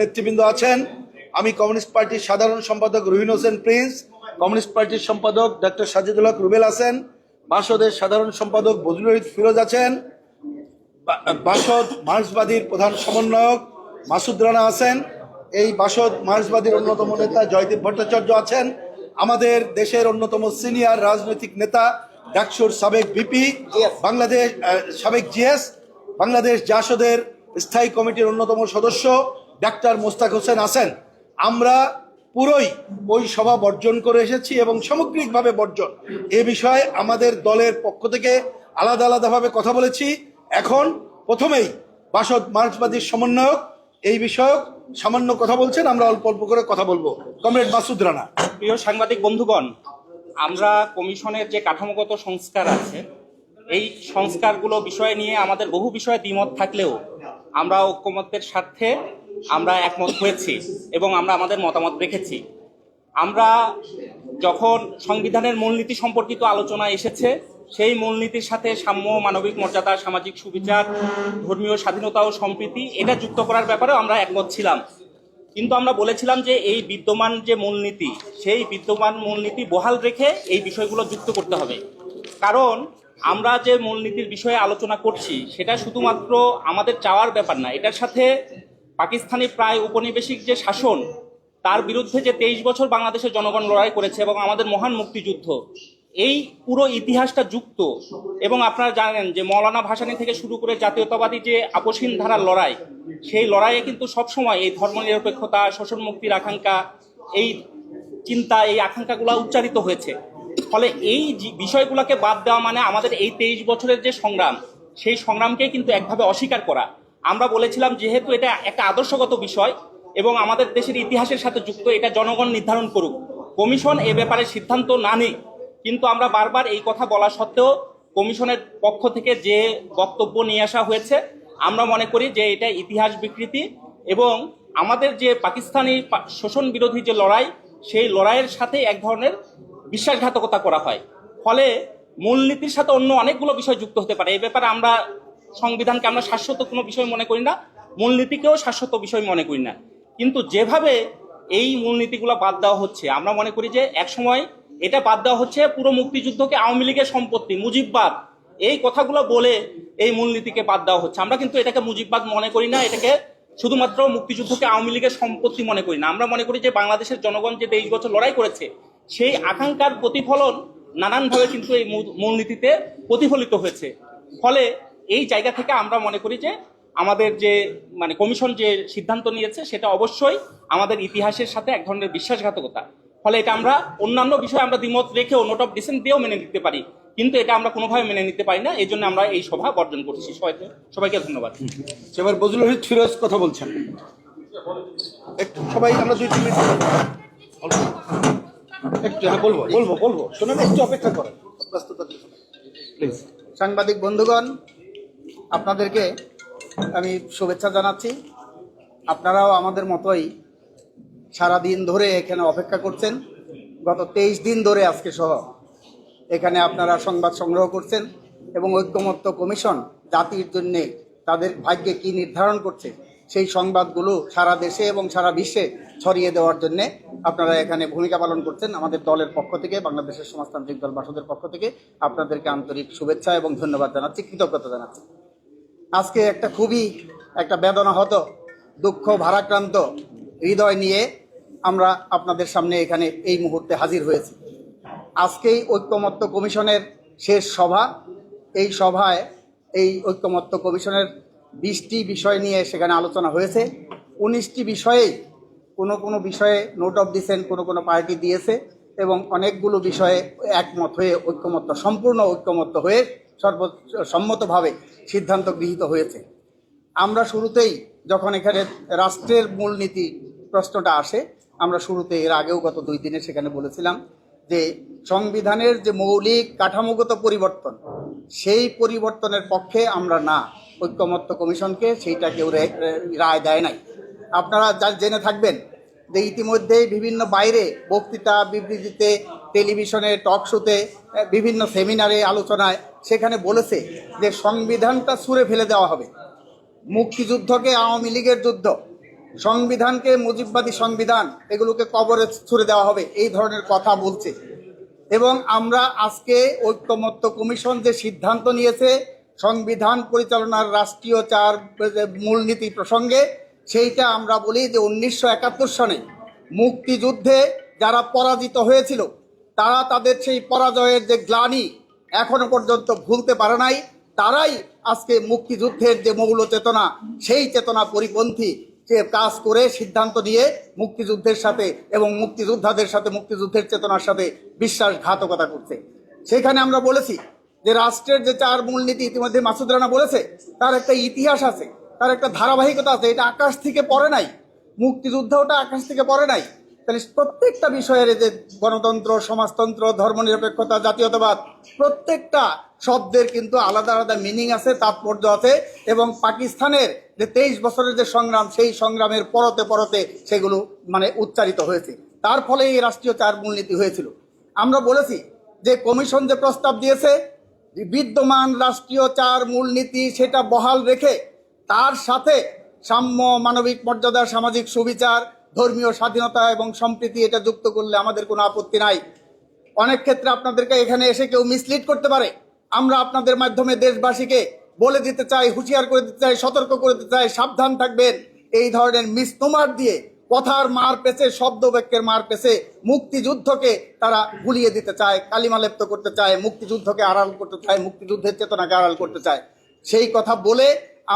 নেতৃবৃন্দ আছেন। আমি কমিউনিস্ট পার্টির সাধারণ সম্পাদক রুহিন হোসেন প্রিন্স, কমিউনিস্ট পার্টির সম্পাদক ডক্টর সাজিদুল হক রুবেল আছেন, বাসদের সাধারণ সম্পাদক বজলুল ফিরোজ আছেন বাসদ মার্ক্সবাদীর প্রধান সমন্বয়ক মাসুদ রানা আছেন, এই বাসদ মার্ক্সবাদীর অন্যতম নেতা জয়দীপ ভট্টাচার্য আছেন, আমাদের দেশের অন্যতম সিনিয়র রাজনৈতিক নেতা ডাকসুর সাবেক বিপি বাংলাদেশ সাবেক জিএস, বাংলাদেশ জাসদের স্থায়ী কমিটির অন্যতম সদস্য ডাক্তার মোস্তাক হোসেন আছেন। আমরা পুরোই ওই সভা বর্জন করে এসেছি এবং সামগ্রিকভাবে বর্জন। এ বিষয়ে আমাদের দলের পক্ষ থেকে আলাদা আলাদাভাবে কথা বলেছি। এখন প্রথমেই বাসদ মার্ক্সবাদীর সমন্বয়ক, এই বিষয়ক সামান্য কথা বলছেন, আমরা অল্প অল্প করে কথা বলব। কমরেড মাসুদ রানা। প্রিয় সাংবাদিক বন্ধুগণ, আমরা কমিশনের যে কাঠামোগত সংস্কার আছে, এই সংস্কারগুলো বিষয় নিয়ে আমাদের বহু বিষয়ে দ্বিমত থাকলেও আমরা ঐক্যমত্যের স্বার্থে আমরা একমত হয়েছি এবং আমরা আমাদের মতামত রেখেছি। আমরা যখন সংবিধানের মূলনীতি সম্পর্কিত আলোচনা এসেছে, সেই মূলনীতির সাথে সাম্য, মানবিক মর্যাদা, সামাজিক সুবিচার, ধর্মীয় স্বাধীনতা ও সম্প্রীতি এটা যুক্ত করার ব্যাপারেও আমরা একমত ছিলাম। কিন্তু আমরা বলেছিলাম যে এই বিদ্যমান যে মূলনীতি, সেই বিদ্যমান মূলনীতি বহাল রেখে এই বিষয়গুলো যুক্ত করতে হবে। কারণ আমরা যে মূলনীতির বিষয়ে আলোচনা করছি, সেটা শুধুমাত্র আমাদের চাওয়ার ব্যাপার না, এটার সাথে পাকিস্তানি প্রায় উপনিবেশিক যে শাসন, তার বিরুদ্ধে যে তেইশ বছর বাংলাদেশের জনগণ লড়াই করেছে এবং আমাদের মহান মুক্তিযুদ্ধ, এই পুরো ইতিহাসটা যুক্ত। এবং আপনারা জানেন যে মৌলানা ভাসানী থেকে শুরু করে জাতীয়তাবাদী যে আপসীন ধারার লড়াই, সেই লড়াইয়ে কিন্তু সবসময় এই ধর্মনিরপেক্ষতা, শোষণ মুক্তির আকাঙ্ক্ষা, এই চিন্তা, এই আকাঙ্ক্ষাগুলো উচ্চারিত হয়েছে। ফলে এই বিষয়গুলোকে বাদ দেওয়া মানে আমাদের এই তেইশ বছরের যে সংগ্রাম, সেই সংগ্রামকে কিন্তু একভাবে অস্বীকার করা। আমরা বলেছিলাম যেহেতু এটা একটা আদর্শগত বিষয় এবং আমাদের দেশের ইতিহাসের সাথে যুক্ত, এটা জনগণ নির্ধারণ করুক। কমিশন এ ব্যাপারে সিদ্ধান্ত না নেই। কিন্তু আমরা বারবার এই কথা বলা সত্ত্বেও কমিশনের পক্ষ থেকে যে বক্তব্য নিয়ে আসা হয়েছে, আমরা মনে করি যে এটা ইতিহাস বিকৃতি এবং আমাদের যে পাকিস্তানি শোষণ বিরোধী যে লড়াই, সেই লড়াইয়ের সাথে এক ধরনের বিশ্বাসঘাতকতা করা হয়। ফলে মূলনীতির সাথে অন্য অনেকগুলো বিষয় যুক্ত হতে পারে। এই ব্যাপারে আমরা সংবিধানকে আমরা শাশ্বত কোনো বিষয় মনে করি না, মূলনীতিকেও শাশ্বত বিষয় মনে করি না। কিন্তু যেভাবে এই মূলনীতিগুলো বাদ দেওয়া হচ্ছে, আমরা মনে করি যে একসময় এটা বাদ দেওয়া হচ্ছে পুরো মুক্তিযুদ্ধকে আওয়ামী লীগের সম্পত্তি, মুজিববাদ। এই কথাগুলো বলে এই মূলনীতিকে বাদ দেওয়া হচ্ছে। আমরা কিন্তু এটাকে মুজিববাদ মনে করি না, এটাকে শুধুমাত্র মুক্তিযুদ্ধকে আওয়ামী লীগের সম্পত্তি মনে করি না। আমরা মনে করি যে বাংলাদেশের জনগণ যে তেইশ বছর লড়াই করেছে সেই আকাঙ্ক্ষার প্রতিফলন নানানভাবে কিন্তু এই মূল- মূলনীতিতে প্রতিফলিত হয়েছে। ফলে এই জায়গা থেকে আমরা মনে করি যে আমাদের যে মানে কমিশন যে সিদ্ধান্ত নিয়েছে, সেটা অবশ্যই আমাদের ইতিহাসের সাথে এক ধরনের বিশ্বাসঘাতকতা। ফলে এটা আমরা অন্যান্য বিষয়ে আমরা দ্বিমত রেখেও নোট অফ ডিসেন্ট দিয়েও মেনে নিতে পারি। কিন্তু এটা আমরা কোনোভাবে মেনে নিতে পারি না, এই জন্য আমরা এই সভা বর্জন করছি। সবাইকে সবাইকে ধন্যবাদ। এবার বজলুল ফিরোজ কথা বলছেন। একটু সবাই আমরা দুই তিন মিনিট। হ্যাঁ সাংবাদিক বন্ধুগণ, আপনাদেরকে আমি শুভেচ্ছা জানাচ্ছি। আপনারাও আমাদের মতোই সারা দিন ধরে এখানে অপেক্ষা করছেন। গত তেইশ দিন ধরে আজকে সহ এখানে আপনারা সংবাদ সংগ্রহ করছেন এবং ঐক্যমত্য কমিশন জাতির জন্যে তাদের ভাগ্যে কি নির্ধারণ করছে সেই সংবাদগুলো সারা দেশে এবং সারা বিশ্বে ছড়িয়ে দেওয়ার জন্য আপনারা এখানে ভূমিকা পালন করছেন আমাদের দলের পক্ষ থেকে, বাংলাদেশের সমাজতান্ত্রিক দল বাসদের পক্ষ থেকে। আপনাদেরকে আন্তরিক শুভেচ্ছা এবং ধন্যবাদ জানাচ্ছি, কৃতজ্ঞতা জানাচ্ছি। আজকে একটা খুবই একটা বেদনা হতো দুঃখ ভারাক্রান্ত হৃদয় নিয়ে আমরা আপনাদের সামনে এখানে এই মুহূর্তে হাজির হয়েছি। আজকেই ঐক্যমত্য কমিশনের শেষ সভা, এই সভায় এই ঐক্যমত্য কমিশনের বিশটি বিষয় নিয়ে সেখানে আলোচনা হয়েছে। উনিশটি বিষয়েই কোনো কোনো বিষয়ে নোট অফ ডিসেন্ট কোনো কোনো পার্টি দিয়েছে এবং অনেকগুলো বিষয়ে একমত হয়ে ঐক্যমত্য, সম্পূর্ণ ঐক্যমত্য হয়ে সর্ব, সম্মতভাবে সিদ্ধান্ত গৃহীত হয়েছে। আমরা শুরুতেই যখন এখানে রাষ্ট্রের মূলনীতি প্রশ্নটা আসে, আমরা শুরুতে এর আগেও গত দুই দিনে সেখানে বলেছিলাম যে সংবিধানের যে মৌলিক কাঠামোগত পরিবর্তন, সেই পরিবর্তনের পক্ষে আমরা না। ঐক্যমত্য কমিশনকে সেইটা কেউ রায় দেয় নাই। আপনারা যা জেনে থাকবেন যে ইতিমধ্যেই বিভিন্ন বাইরে বক্তৃতা বিবৃতিতে, টেলিভিশনে, টক শোতে বিভিন্ন সেমিনারে আলোচনায় সেখানে বলেছে যে সংবিধানটা ছুঁড়ে ফেলে দেওয়া হবে। মুক্তিযুদ্ধকে আওয়ামী লীগের যুদ্ধ, সংবিধানকে মুজিববাদী সংবিধান, এগুলোকে কবরে ছুড়ে দেওয়া হবে, এই ধরনের কথা বলছে। এবং আমরা আজকে ঐক্যমত্য কমিশন যে সিদ্ধান্ত নিয়েছে সংবিধান পরিচালনার রাষ্ট্রীয় চার মূলনীতি প্রসঙ্গে সেইটা আমরা বলি যে উনিশশো একাত্তর সনে মুক্তিযুদ্ধে যারা পরাজিত হয়েছিল, তারা তাদের সেই পরাজয়ের যে গ্লানি এখনও পর্যন্ত ভুলতে পারে নাই, তারাই আজকে মুক্তিযুদ্ধের যে মৌল চেতনা, সেই চেতনা পরিপন্থী যে কাজ করে সিদ্ধান্ত নিয়ে মুক্তিযুদ্ধের সাথে এবং মুক্তিযোদ্ধাদের সাথে, মুক্তিযুদ্ধের চেতনার সাথে বিশ্বাসঘাতকতা করছে। সেখানে আমরা বলেছি যে রাষ্ট্রের যে চার মূলনীতি ইতিমধ্যে মাসুদ রানা বলেছে, তার একটা ইতিহাস আছে, তার একটা ধারাবাহিকতা আছে, এটা আকাশ থেকে পড়ে নাই। মুক্তিযুদ্ধ ওটা আকাশ থেকে পড়ে নাই। তাহলে প্রত্যেকটা বিষয়ের যে গণতন্ত্র, সমাজতন্ত্র, ধর্মনিরপেক্ষতা, জাতীয়তাবাদ, প্রত্যেকটা শব্দের কিন্তু আলাদা আলাদা মিনিং আছে, তাৎপর্য আছে, এবং পাকিস্তানের যে তেইশ বছরের যে সংগ্রাম, সেই সংগ্রামের পরতে পরতে সেগুলো মানে উচ্চারিত হয়েছে। তার ফলে এই রাষ্ট্রীয় চার মূলনীতি হয়েছিল। আমরা বলেছি যে কমিশন যে প্রস্তাব দিয়েছে বিদ্যমান রাষ্ট্রীয় চার মূলনীতি সেটা বহাল রেখে তার সাথে সাম্য মানবিক মর্যাদা, সামাজিক সুবিচার, ধর্মীয় স্বাধীনতা এবং সম্প্রীতি এটা যুক্ত করলে আমাদের কোনো আপত্তি নাই। অনেক ক্ষেত্রে আপনাদেরকে এখানে এসে কেউ মিসলিড করতে পারে। আমরা আপনাদের মাধ্যমে দেশবাসীকে বলে দিতে চাই, হুঁশিয়ার করে দিতে চাই, সতর্ক করে দিতে চাই, সাবধান থাকবেন। এই ধরনের মিসনোমার দিয়ে কথার মার পেছে শব্দ বাক্যের মার পেছে, মুক্তিযুদ্ধকে তারা গুলিয়ে দিতে চায়, কালিমালেপ্ত করতে চায়, মুক্তিযুদ্ধকে আড়াল করতে চায়, মুক্তিযুদ্ধের চেতনাকে আড়াল করতে চায়। সেই কথা বলে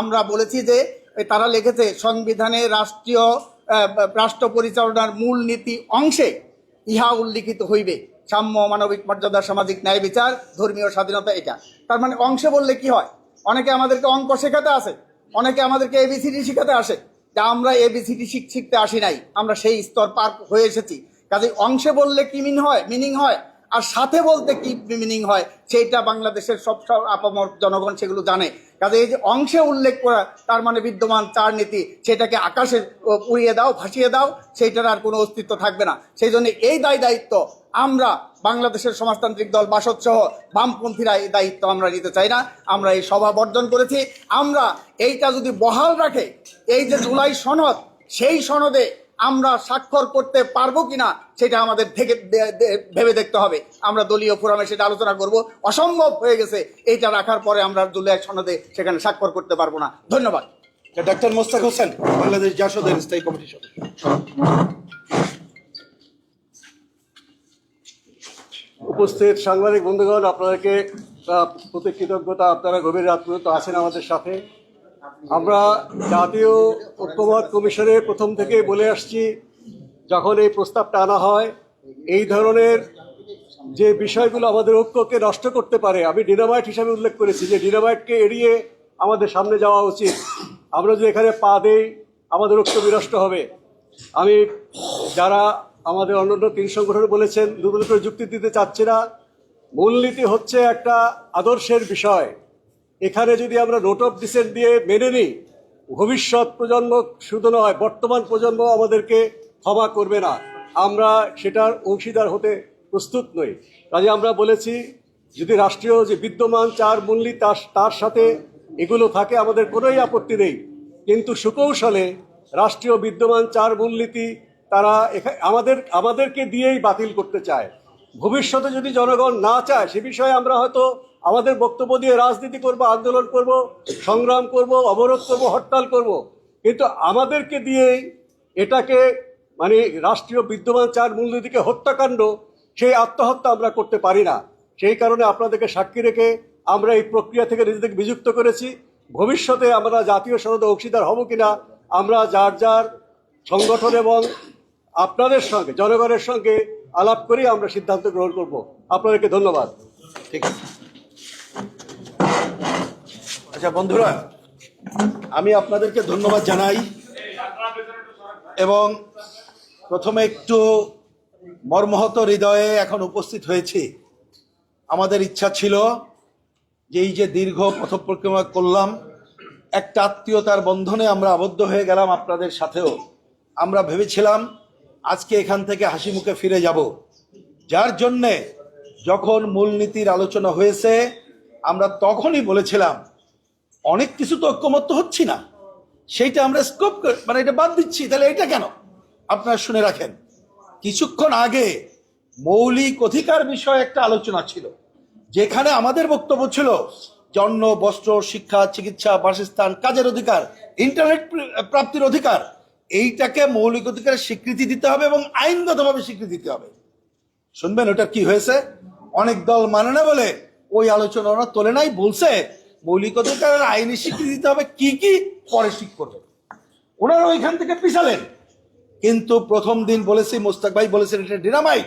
আমরা বলেছি যে তারা লিখেছে, সংবিধানে রাষ্ট্রীয় রাষ্ট্র পরিচালনার মূল নীতি অংশে ইহা উল্লিখিত হইবে। সাম্য মানবিক মর্যাদা, সামাজিক ন্যায় বিচার, ধর্মীয় স্বাধীনতা এটা। তার মানে অংশে বললে কি হয়? অনেকে আমাদেরকে অঙ্ক শেখাতে আসে, অনেকে আমাদেরকে এবিসিডি শিখাতে আসে। যে আমরা এবিসিডি শিখতে আসি নাই, আমরা সেই স্তর পার হয়ে এসেছি। কাজে অংশে বললে কি মিন হয়? মিনিং হয়। আর সাথে বলতে কি মিনিং হয়? সেইটা বাংলাদেশের সব সব আপামর জনগণ সেগুলো জানে। কাজে এই যে অংশে উল্লেখ করা, তার মানে বিদ্যমান চার নীতি, সেটাকে আকাশে উড়িয়ে দাও, ভাসিয়ে দাও, সেইটার আর কোনো অস্তিত্ব থাকবে না। সেই জন্য এই দায় দায়িত্ব আমরা বাংলাদেশের সমাজতান্ত্রিক দল বাসদ সহ বামপন্থীরা এই দায়িত্ব আমরা নিতে চাই না। আমরা এই সভা বর্জন করেছি। আমরা এইটা যদি বহাল রাখে, এই যে জুলাই সনদ, সেই সনদে আমরা স্বাক্ষর করতে পারব কিনা সেটা আমাদের থেকে ভেবে দেখতে হবে। আমরা দলীয় ফোরামে সেটা আলোচনা করব। অসম্ভব হয়ে গেছে এইটা রাখার পরে আমরা জুলাই সনদে সেখানে স্বাক্ষর করতে পারব না। ধন্যবাদ। ডাক্তার মোস্তাক হোসেন বাংলাদেশ জাসদের স্থায়ী কমিটির সদস্য। উপস্থিত সাংবাদিক বন্ধুগণ আপনাদেরকে প্রতি কৃতজ্ঞতা আপনারা গভীর রাত পর্যন্ত আছেন আমাদের সাথে। আমরা জাতীয় ঐক্যমত কমিশনে প্রথম থেকে বলে আসছি, যখন এই প্রস্তাবটা আনা হয়, এই ধরনের যে বিষয়গুলো আমাদের ঐক্যকে নষ্ট করতে পারে, আমি ডিনামাইট হিসাবে উল্লেখ করেছি যে ডিনামাইটকে এড়িয়ে আমাদের সামনে যাওয়া উচিত। আমরা যদি এখানে পা দেই, আমাদের ঐক্য বিনষ্ট হবে। আমি, যারা আমাদের অন্যান্য তিন সংগঠন বলেছেন করে যুক্তি দিতে চাচ্ছি না, মূলনীতি হচ্ছে একটা আদর্শের বিষয়। এখানে যদি আমরা নোট অফ ডিসেন্ট দিয়ে মেনে নিই, ভবিষ্যৎ প্রজন্ম শুধু নয়, বর্তমান প্রজন্ম আমাদেরকে ক্ষমা করবে না। আমরা সেটার অংশীদার হতে প্রস্তুত নই। কাজে আমরা বলেছি, যদি রাষ্ট্রীয় যে বিদ্যমান চার মূলনীতি তার তার সাথে এগুলো থাকে, আমাদের কোনোই আপত্তি নেই। কিন্তু সুকৌশলে রাষ্ট্রীয় বিদ্যমান চার মূলনীতি তারা আমাদের, আমাদেরকে দিয়েই বাতিল করতে চায়। ভবিষ্যতে যদি জনগণ না চায়, সে বিষয়ে আমরা হয়তো আমাদের বক্তব্য দিয়ে রাজনীতি করব, আন্দোলন করব, সংগ্রাম করব, অবরোধ করব, হরতাল করব। কিন্তু আমাদেরকে দিয়েই এটাকে মানে রাষ্ট্রীয় বিদ্যমান চার মূলনীতিকে হত্যাকাণ্ড, সেই আত্মহত্যা আমরা করতে পারি না। সেই কারণে আপনাদেরকে সাক্ষী রেখে আমরা এই প্রক্রিয়া থেকে নিজেদেরকে বিযুক্ত করেছি। ভবিষ্যতে আমরা জাতীয় সনদে অংশীদার হব কিনা, আমরা যার যার সংগঠন এবং আপনাদের সঙ্গে, জনগণের সঙ্গে আলাপ করেই আমরা সিদ্ধান্ত গ্রহণ করব। আপনাদেরকে ধন্যবাদ। ঠিক আছে। আচ্ছা বন্ধুরা, আমি আপনাদেরকে ধন্যবাদ জানাই এবং প্রথমে একটু মর্মহত হৃদয়ে এখন উপস্থিত হয়েছি। আমাদের ইচ্ছা ছিল যে এই যে দীর্ঘ পথ পরিক্রমা করলাম, একটা আত্মীয়তার বন্ধনে আমরা আবদ্ধ হয়ে গেলাম আপনাদের সাথেও। আমরা ভেবেছিলাম আজকে এখান থেকে হাসি মুখে ফিরে যাব। যার জন্যে যখন মূলনীতির আলোচনা হয়েছে, আমরা তখনই বলেছিলাম অনেক কিছু তো ঐক্যমত্য হচ্ছি না। সেইটা আমরা স্কোপ মানে এটা বাদ দিচ্ছি, তাহলে এটা কেন? আপনারা শুনে রাখেন। কিছুক্ষণ আগে মৌলিক অধিকার বিষয়ে একটা আলোচনা ছিল, যেখানে আমাদের বক্তব্য ছিল জন্ম, বস্ত্র, শিক্ষা, চিকিৎসা, বাসস্থান, কাজের অধিকার ইন্টারনেট প্রাপ্তির অধিকার, এইটাকে মৌলিক অধিকারের স্বীকৃতি দিতে হবে এবং আইনগতভাবে স্বীকৃতি দিতে হবে। শুনবেন ওটা কি হয়েছে? অনেক দল মানে না বলে ওই আলোচনা ওরা তোলে নাই, বলছে মৌলিক অধিকারের আইনি স্বীকৃতি দিতে হবে, কি কি পরে ঠিক করবে। ওনারা ওইখান থেকে পিছালেন। কিন্তু প্রথম দিন বলেছি, মোস্তাক ভাই বলেছেন, এটা ডিনামাইট।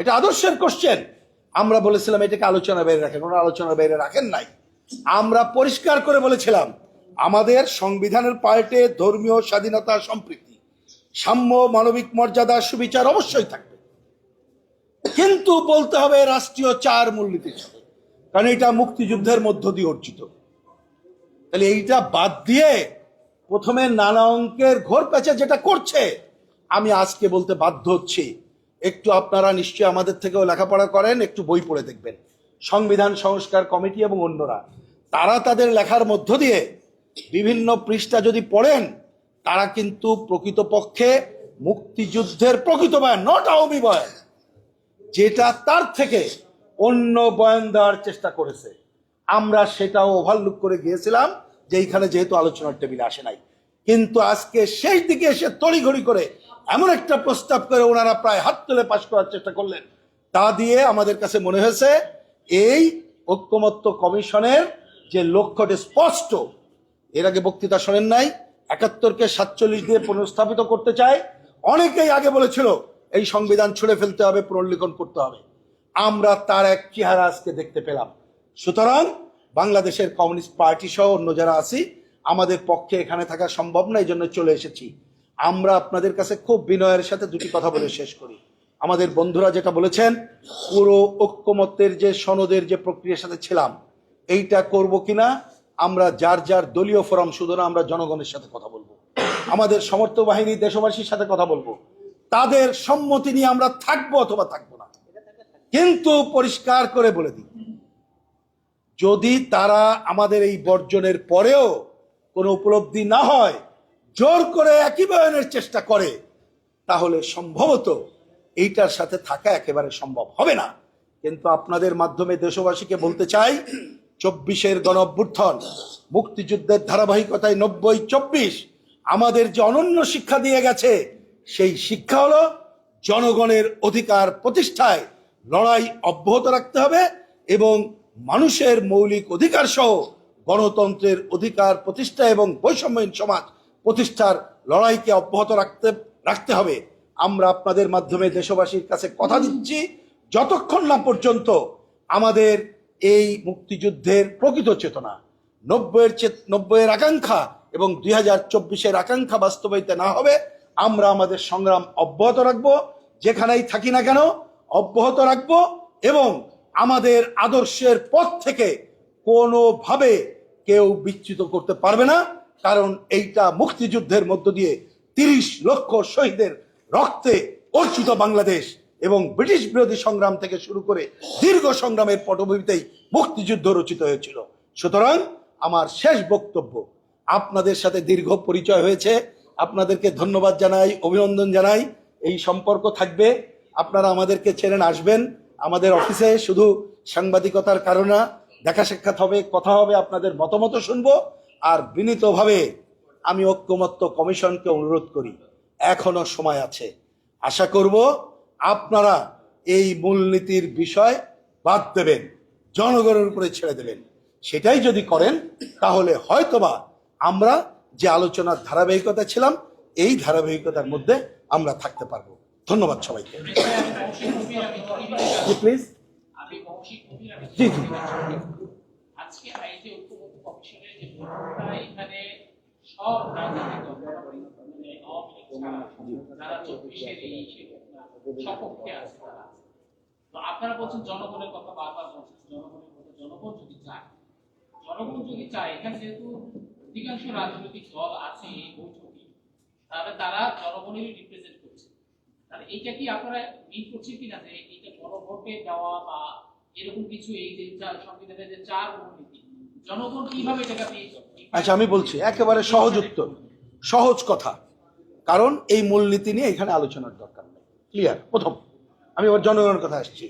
এটা আদর্শের কোশ্চেন আমরা বলেছিলাম, এটাকে আলোচনা বাইরে রাখেন। ওনারা আলোচনা বাইরে রাখেন নাই। আমরা পরিষ্কার করে বলেছিলাম, আমাদের সংবিধানের পাল্টে ধর্মীয় স্বাধীনতা সম্প্রীতি, সাম্য, মানবিক মর্যাদা, সুবিচার অবশ্যই থাকবে। কিন্তু বলতে হবে রাষ্ট্রীয় চার মূলনীতির সাথে কারণ এটা মুক্তিযুদ্ধের মধ্য দিয়ে অর্জিত। তাহলে এইটা বাদ দিয়ে প্রথমে নানা অঙ্কের ঘোর প্যাচে যেটা করছে, আমি আজকে বলতে বাধ্য হচ্ছি। একটু আপনারা নিশ্চয়ই আমাদের থেকেও লেখাপড়া করেন, একটু বই পড়ে দেখবেন। সংবিধান, সংস্কার কমিটি এবং অন্যরা। তারা তাদের লেখার মধ্য দিয়ে বিভিন্ন পৃষ্ঠা যদি পড়েন, তারা কিন্তু প্রকৃতপক্ষে মুক্তিযুদ্ধের প্রকৃত বয়ান নট আওয়ামী বয়ান যেটা তার থেকে অন্য বয়ান দেওয়ার চেষ্টা করেছে। আমরা সেটাও ওভারলুক করে গিয়েছিলাম যে এইখানে যেহেতু আলোচনার টেবিলে আসে নাই। কিন্তু আজকে শেষ দিকে এসে তড়িঘড়ি করে এমন একটা প্রস্তাব করে ওনারা প্রায় হাত তুলে পাশ করার চেষ্টা করলেন। তা দিয়ে আমাদের কাছে মনে হয়েছে, এই ঐক্যমত্য কমিশনের যে লক্ষ্যটি স্পষ্ট, এর আগে বক্তৃতা শোনেন নাই, একাত্তরকে সাতচল্লিশ দিয়ে পুনঃস্থাপিত করতে চায়, অনেকেই আগে বলেছিল, এই সংবিধান ছুড়ে ফেলতে হবে, পুনর্লিখন করতে হবে। আমরা তার এক চেহারা আজকে দেখতে পেলাম। সুতরাং বাংলাদেশের কমিউনিস্ট পার্টি সহ অন্য যারা আছি, আমাদের পক্ষে এখানে থাকা সম্ভব না এই জন্য চলে এসেছি। আমরা আপনাদের কাছে খুব বিনয়ের সাথে দুটি কথা বলে শেষ করি। আমাদের বন্ধুরা যেটা বলেছেন, পুরো ঐক্যমত্যের যে সনদের যে প্রক্রিয়ার সাথে ছিলাম, এইটা করব কিনা, আমরা যার যার দলীয় ফোরাম শুধু না, আমরা জনগণের সাথে কথা বলব। আমাদের সমর্থ বাহিনী দেশবাসীর সাথে কথা বলব। তাদের সম্মতি নিয়ে আমরা থাকব অথবা থাকব কিন্তু পরিষ্কার করে বলে দিই, যদি তারা আমাদের এই বর্জনের পরেও কোনো উপলব্ধি না হয়, জোর করে একই বয়নের চেষ্টা করে, তাহলে সম্ভবত এইটার সাথে থাকা একেবারে সম্ভব হবে না। কিন্তু আপনাদের মাধ্যমে দেশবাসীকে বলতে চাই, চব্বিশের গণ মুক্তিযুদ্ধের ধারাবাহিকতায় নব্বই চব্বিশ আমাদের যে অনন্য শিক্ষা দিয়ে গেছে, সেই শিক্ষা হলো জনগণের অধিকার প্রতিষ্ঠায় লড়াই অব্যাহত রাখতে হবে এবং মানুষের মৌলিক অধিকার সহ গণতন্ত্রের অধিকার প্রতিষ্ঠা এবং বৈষম্যহীন সমাজ প্রতিষ্ঠার লড়াইকে অব্যাহত রাখতে রাখতে হবে। আমরা আপনাদের মাধ্যমে দেশবাসীর কাছে কথা দিচ্ছি, যতক্ষণ না পর্যন্ত আমাদের এই মুক্তিযুদ্ধের প্রকৃত চেতনা, নব্বইয়ের চেত, নব্বইয়ের আকাঙ্ক্ষা এবং দুই হাজার চব্বিশের আকাঙ্ক্ষা বাস্তবায়িত না হবে, আমরা আমাদের সংগ্রাম অব্যাহত রাখব। যেখানেই থাকি না কেন অব্যাহত রাখব এবং আমাদের আদর্শের পথ থেকে কোনোভাবে কেউ বিচ্যুত করতে পারবে না, কারণ এইটা মুক্তিযুদ্ধের মধ্য দিয়ে তিরিশ লক্ষ শহীদের রক্তে অর্চিত বাংলাদেশ এবং ব্রিটিশ বিরোধী সংগ্রাম থেকে শুরু করে দীর্ঘ সংগ্রামের পটভূমিতেই মুক্তিযুদ্ধ রচিত হয়েছিল। সুতরাং আমার শেষ বক্তব্য, আপনাদের সাথে দীর্ঘ পরিচয় হয়েছে। আপনাদেরকে ধন্যবাদ জানাই, অভিনন্দন জানাই। এই সম্পর্ক থাকবে আপনারা আমাদেরকে চেনেন আসবেন। আমাদের অফিসে শুধু সাংবাদিকতার কারণে দেখা সাক্ষাৎ হবে, কথা হবে, আপনাদের মতামত শুনব। আর বিনীতভাবে আমি ঐক্যমত্য কমিশনকে অনুরোধ করি, এখনও সময় আছে। আশা করব আপনারা এই মূলনীতির বিষয় বাদ দেবেন, জনগণের উপরে ছেড়ে দেবেন। সেটাই যদি করেন, তাহলে হয়তোবা আমরা যে আলোচনার ধারাবাহিকতা ছিলাম, এই ধারাবাহিকতার মধ্যে আমরা থাকতে পারব। ধন্যবাদ সবাইকে। জি প্লিজ জি জি। মানে আপনারা বলছেন জনগণের কথা বারবার বলছেন জনগণের কথা জনগণ যদি চায় জনগণ যদি চায় এখানে যেহেতু অধিকাংশ রাজনৈতিক দল আছে এই বৈঠকে তাহলে তারা জনগণেরই রিপ্রেজেন্ট তাহলে এইটা কি আপনারা মিন করছেন যে এইটা গণভোটে দেওয়া বা এরকম কিছু এই যে সংবিধানের যে চার জনগণ কীভাবে টাকাতে আচ্ছা আমি বলছি, একেবারে সহজ উত্তর সহজ কথা। কারণ এই মূলনীতি নিয়ে এখানে আলোচনার দরকার নেই। ক্লিয়ার প্রথম, আমি এবার জনগণের কথা আসছি।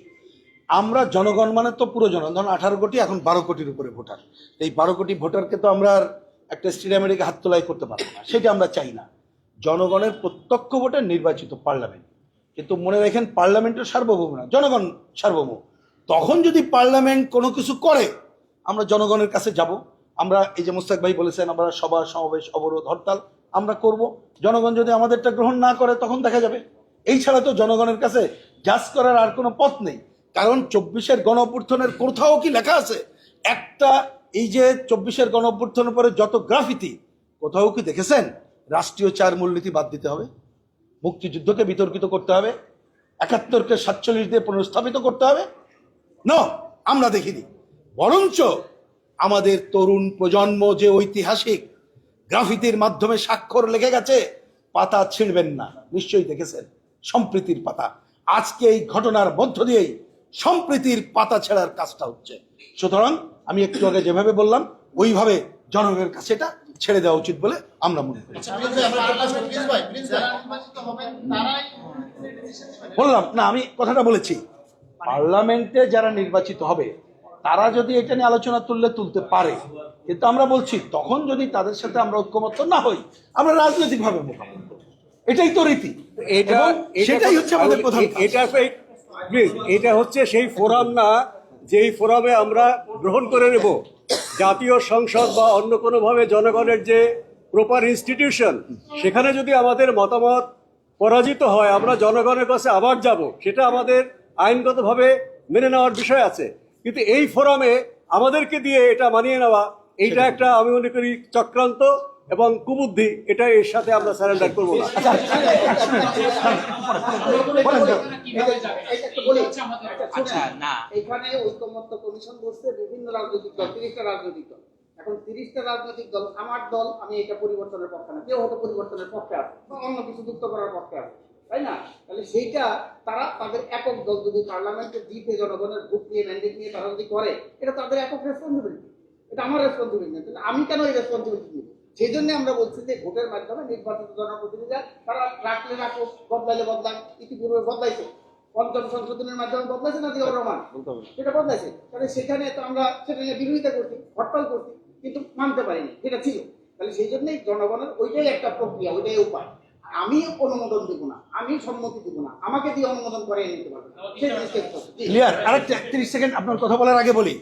আমরা জনগণ মানে তো পুরো জনগণ। ধরুন, আঠারো কোটি, এখন বারো কোটির উপরে ভোটার। এই বারো কোটি ভোটারকে তো আমরা একটা স্টেডিয়ামে রেখে হাত তোলাই করতে পারব না। সেটা আমরা চাই না। জনগণের প্রত্যক্ষ ভোটে নির্বাচিত পার্লামেন্ট। কিন্তু মনে রাখেন পার্লামেন্টের সার্বভৌম না, জনগণ সার্বভৌম। তখন যদি পার্লামেন্ট কোনো কিছু করে, আমরা জনগণের কাছে যাব। আমরা এই যে মুস্তাক ভাই বলেছেন, আমরা সভা, সমাবেশ, অবরোধ, হরতাল, আমরা করব। জনগণ যদি আমাদেরটা গ্রহণ না করে, তখন দেখা যাবে। এই ছাড়া তো জনগণের কাছে জাজ করার আর কোনো পথ নেই। কারণ চব্বিশের গণ কোথাও কি লেখা আছে? একটা, এই যে চব্বিশের গণ পরে যত গ্রাফিতি, কোথাও কি দেখেছেন? রাষ্ট্রীয় চার মূলনীতি বাদ দিতে হবে। মুক্তিযুদ্ধকে বিতর্কিত করতে হবে, একাত্তরকে সাতচল্লিশ দিয়ে পুনর্স্থাপিত করতে হবে। ন আমরা দেখিনি। বরঞ্চ আমাদের তরুণ প্রজন্ম যে ঐতিহাসিক গ্রাফিতির মাধ্যমে স্বাক্ষর লেগে গেছে, পাতা ছিঁড়বেন না। নিশ্চয়ই দেখেছেন, সম্প্রীতির পাতা। আজকে এই ঘটনার মধ্য দিয়েই সম্প্রীতির পাতা ছেঁড়ার কাজটা হচ্ছে। সুতরাং আমি একটু আগে যেভাবে বললাম, ওইভাবে জনগণের কাছে এটা ছেড়ে দেওয়া উচিত বলে আমরা মনে করি। বললাম না আমি কথাটা বলেছি। পার্লামেন্টে যারা নির্বাচিত হবে তারা যদি এটা নিয়ে আলোচনা তুললে তুলতে পারে কিন্তু আমরা বলছি তখন যদি তাদের সাথে আমরা ঐক্যমত্য না হই আমরা রাজনৈতিকভাবে মোকাবিলা এটাই তো রীতি। এটা এটা- সেটাই হচ্ছে আমাদের প্রধান এটা সেই- এটা হচ্ছে সেই ফোরাম না যেই ফোরামে আমরা গ্রহণ করে নেব। জাতীয় সংসদ বা অন্য কোনোভাবে জনগণের যে প্রপার ইনস্টিটিউশন সেখানে যদি আমাদের মতামত পরাজিত হয় আমরা জনগণের কাছে আবার যাব সেটা আমাদের আইনগতভাবে মেনে নেওয়ার বিষয় আছে। কিন্তু এই ফোরামে আমাদেরকে দিয়ে এটা মানিয়ে নেওয়া এইটা একটা আমি মনে করি চক্রান্ত। এবং কুবুদ্ধি এটা এর সাথে আমরা স্যারেন্ডার করব না আচ্ছা আচ্ছা এখানে কমিশন বসছে বিভিন্ন রাজনৈতিক দল তিরিশটা রাজনৈতিক দল এখন তিরিশটা রাজনৈতিক দল আমার দল আমি এটা পরিবর্তনের পক্ষে না কেউ হয়তো পরিবর্তনের পক্ষে আছে বা অন্য কিছু যুক্ত করার পক্ষে আছে তাই না তাহলে সেইটা তারা তাদের একক দল যদি পার্লামেন্টে জিতে জনগণের ভোট নিয়ে ম্যান্ডেট নিয়ে তারা যদি করে এটা তাদের একক রেসপন্সিবিলিটি এটা আমার রেসপন্সিবিলিটি তাহলে আমি কেন এই রেসপন্সিবিলিটি নিব সেই জন্য আমরা বলছি যে ভোটের মাধ্যমে নির্বাচিত জনপ্রতিনিধিরা তারা রাখলে রাখো বদলাইলে বদলান ইতিপূর্বে বদলাইছে। পঞ্চম সংশোধনের মাধ্যমে বদলাইছে না জিয়াউর রহমান? সেটা বদলাইছে। তাহলে সেখানে তো আমরা সেটা নিয়ে বিরোধিতা করছি হরতাল করছি কিন্তু মানতে পারিনি যেটা ছিল। তাহলে সেই জন্যই জনগণের ওইটাই একটা প্রক্রিয়া ওইটাই উপায়। আমি অনুমোদন দেবো না আমি সম্মতি দেবো না আমাকে দিয়ে অনুমোদন করে নিতে পারবে। ক্লিয়ার আরেকটা একত্রিশ সেকেন্ড আপনার কথা বলার আগে বলি।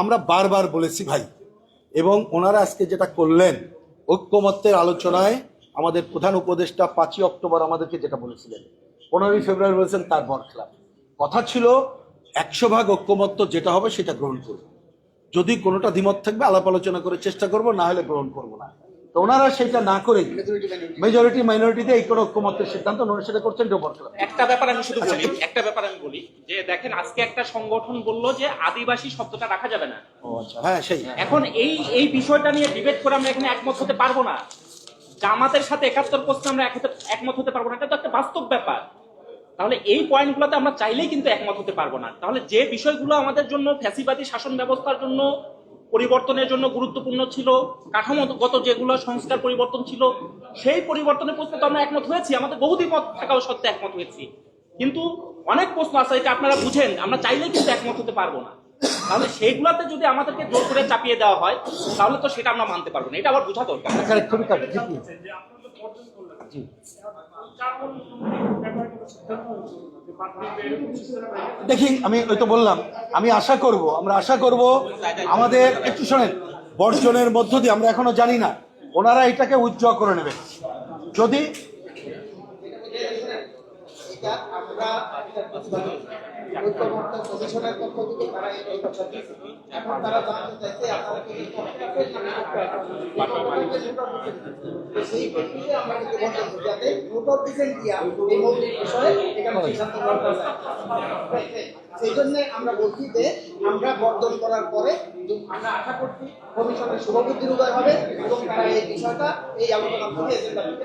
আমরা বারবার বলেছি ভাই এবং ওনারা আজকে যেটা করলেন ঐক্যমত্যের আলোচনায় আমাদের প্রধান উপদেষ্টা পাঁচই অক্টোবর আমাদেরকে যেটা বলেছিলেন, পনেরোই ফেব্রুয়ারি বলেছেন তার বর খেলাফ কথা ছিল, একশো ভাগ ঐক্যমত্য যেটা হবে সেটা গ্রহণ করব। যদি কোনোটা দ্বিমত থাকবে, আলাপ আলোচনা করে চেষ্টা করব, না হলে গ্রহণ করব না। তো ওনারা সেটা না করে মেজরিটি মাইনরিটিতে এই কোনো ঐক্যমত্যের সিদ্ধান্ত ওনারা সেটা করছেন একটা ব্যাপার আমি শুধু বলি একটা ব্যাপার আমি বলি যে দেখেন আজকে একটা সংগঠন বলল যে আদিবাসী শব্দটা রাখা যাবে না। আচ্ছা। হ্যাঁ সেই। এখন এই এই বিষয়টা নিয়ে ডিবেট করে আমরা এখানে একমত হতে পারব না। জামাতের সাথে একাত্তর প্রশ্নে আমরা একমত হতে পারব না। এটা তো একটা বাস্তব ব্যাপার। তাহলে এই পয়েন্টগুলোতে আমরা চাইলেই কিন্তু একমত হতে পারব না। তাহলে যে বিষয়গুলো আমাদের জন্য ফ্যাসিবাদী শাসন ব্যবস্থার জন্য পরিবর্তনের জন্য গুরুত্বপূর্ণ ছিল, কাঠামোগত যেগুলো সংস্কার পরিবর্তন ছিল, সেই পরিবর্তনের প্রশ্নে তো আমরা একমত হয়েছি। আমাদের বহুদিন মত থাকাও সত্ত্বে একমত হয়েছি। কিন্তু অনেক প্রশ্ন আছে, এটা আপনারা বুঝেন, আমরা চাইলেই কিন্তু একমত হতে পারব না। তাহলে সেইগুলোতে যদি আমাদেরকে জোর করে চাপিয়ে দেওয়া হয়, তাহলে তো সেটা আমরা মানতে পারব না। এটা আবার বোঝা দরকার। কারেক্ট দেখি, আমি ওই তো বললাম, আমি আশা করব, আমরা আশা করব আমাদের, একটু শোনেন, বর্জনের মধ্য দিয়ে আমরা এখনও জানি না, ওনারা এটাকে উজ্জ্বল করে নেবেন যদি আমরা কমিশনের পক্ষ থেকে তারা এই এখন তারা জানতে চাইছে আপনারা কি সেই প্রেক্ষিতে আমরা কিন্তু বলতে যাতে নোট অফ দিয়া এই মৌলিক বিষয়ে এখানে সিদ্ধান্ত গ্রহণ করা যায়। সেই জন্য আমরা বলছি যে আমরা বর্জন করার পরে আমরা আশা করছি কমিশনের শুভবুদ্ধির উদয় হবে এবং তারা এই বিষয়টা এই আলোচনা থেকে এজেন্ডা দিতে